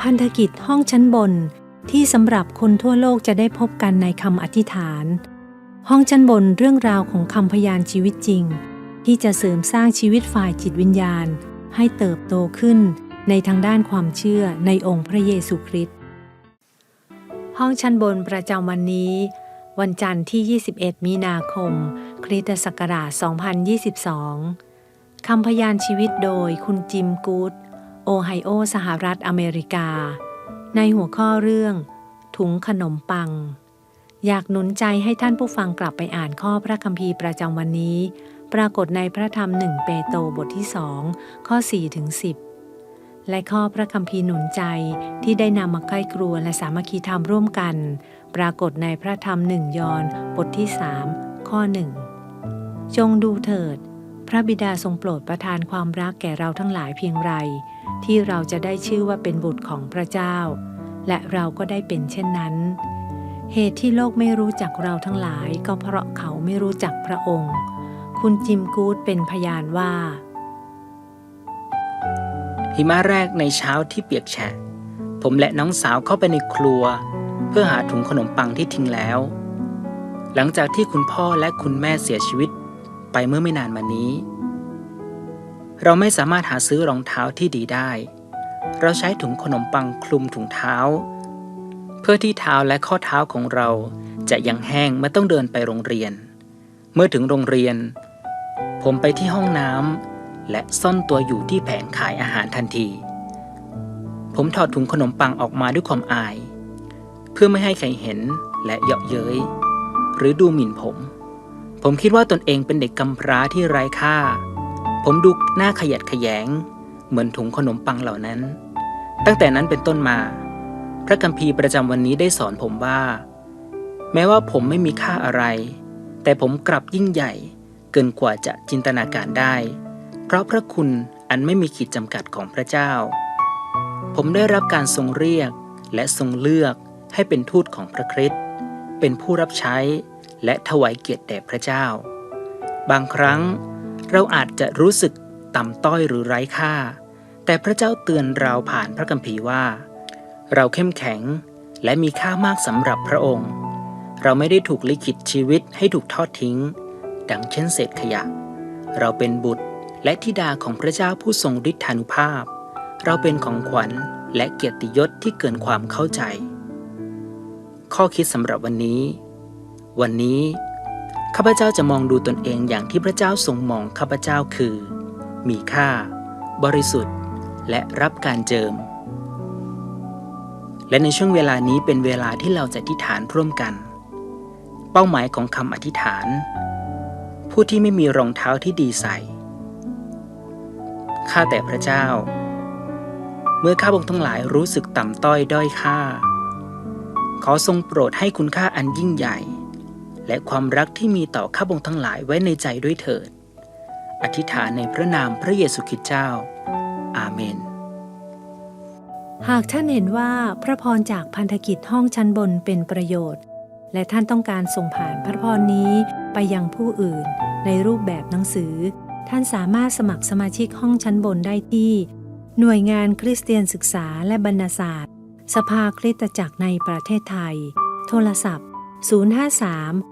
พันธกิจห้องชั้นบนที่สำหรับคนทั่วโลกจะได้พบกันในคำอธิษฐาน ห้องชั้นบนเรื่องราวของคำพยานชีวิตจริง ที่จะเสริมสร้างชีวิตฝ่ายจิตวิญญาณ ให้เติบโตขึ้นในทางด้านความเชื่อในองค์พระเยซูคริสต์ห้องชั้นบนประจำวันนี้ วันจันทร์ที่ 21 มีนาคม คริสตศักราช 2022 คำพยานชีวิตโดยคุณจิมกูด โอไฮโอ สหรัฐอเมริกา ในหัวข้อเรื่อง ถุงขนมปัง อยากหนุนใจให้ท่านผู้ฟังกลับไปอ่านข้อพระคัมภีร์ประจำวันนี้ ปรากฏในพระธรรมหนึ่งเปโตรบทที่สองข้อ4ถึง10 และข้อพระคัมภีร์หนุนใจที่ได้นำมาใกล้ครัวและสามัคคีธรรมร่วมกัน ปรากฏในพระธรรมหนึ่งยอนบทที่3ข้อหนึ่งจงดูเถิด พระบิดาทรงโปรดประทานความรักแก่เราทั้งหลายเพียงไร ที่เราจะได้ชื่อว่าเป็นบุตรของพระเจ้า และเราก็ได้เป็นเช่นนั้น เหตุที่โลกไม่รู้จักเราทั้งหลายก็เพราะเขาไม่รู้จักพระองค์ คุณจิมกูดเป็นพยานว่า หิมะแรกในเช้าที่เปียกแฉะ ผมและน้องสาวเข้าไปในครัว เพื่อหาถุงขนมปังที่ทิ้งแล้ว หลังจากที่คุณพ่อและคุณแม่เสียชีวิตไปเมื่อไม่นานมานี้ เราไม่สามารถหาซื้อรองเท้าที่ดีได้ เราใช้ถุงขนมปังคลุมถุงเท้า เพื่อที่เท้าและข้อเท้าของเราจะยังแห้งเมื่อต้องเดินไปโรงเรียน เมื่อถึงโรงเรียน ผมไปที่ห้องน้ำและซ่อนตัวอยู่ที่แผงขายอาหารทันที ผมถอดถุงขนมปังออกมาด้วยความอาย เพื่อไม่ให้ใครเห็นและเยาะเย้ย หรือดูหมิ่นผม ผมคิดว่าตนเองเป็นเด็กกำพร้าที่ไร้ค่า ผมดูหน้าขยัดขยง เหมือนถุงขนมปังเหล่านั้น ตั้งแต่นั้นเป็นต้นมา พระคัมภีร์ประจำวันนี้ได้สอนผมว่า แม้ว่าผมไม่มีค่าอะไร แต่ผมกลับยิ่งใหญ่เกินกว่าจะจินตนาการได้ เพราะพระคุณอันไม่มีขีดจำกัดของพระเจ้า ผมได้รับการทรงเรียกและทรงเลือกให้เป็นทูตของพระคริสต์เป็นผู้รับใช้และถวายเกียรติแด่พระเจ้า บางครั้ง เราอาจจะรู้สึกต่ำต้อยหรือไร้ค่า แต่พระเจ้าเตือนเราผ่านพระคัมภีร์ว่า เราเข้มแข็งและมีค่ามากสำหรับพระองค์ เราไม่ได้ถูกลิขิตชีวิตให้ถูกทอดทิ้ง ดังเช่นเศษขยะ เราเป็นบุตรและธิดาของพระเจ้าผู้ทรงฤทธานุภาพ เราเป็นของขวัญและเกียรติยศที่เกินความเข้าใจ ข้อคิดสำหรับวันนี้ วันนี้ ข้าพเจ้าจะมองดูตนเองอย่างที่พระเจ้าทรงมองข้าพเจ้าคือ มีค่า บริสุทธิ์ และรับการเจิม และในช่วงเวลานี้เป็นเวลาที่เราจะอธิษฐานร่วมกัน เป้าหมายของคำอธิษฐาน ผู้ที่ไม่มีรองเท้าที่ดีใส่ ข้าแต่พระเจ้า เมื่อข้าพงทั้งหลายรู้สึกต่ำต้อยด้อยค่า ขอทรงโปรดให้คุณค่าอันยิ่งใหญ่ และความรักที่มีต่อข้าพงทั้งหลายไว้ในใจด้วยเถิด อธิษฐานในพระนามพระเยซูคริสต์เจ้า อาเมน หากท่านเห็นว่าพระพรจากพันธกิจห้องชั้นบนเป็นประโยชน์ และท่านต้องการส่งผ่านพระพรนี้ไปยังผู้อื่น ในรูปแบบหนังสือ ท่านสามารถสมัครสมาชิกห้องชั้นบนได้ที่ หน่วยงานคริสเตียนศึกษาและบรรณศาสตร์ สภาคริสตจักรในประเทศไทย โทรศัพท์ 053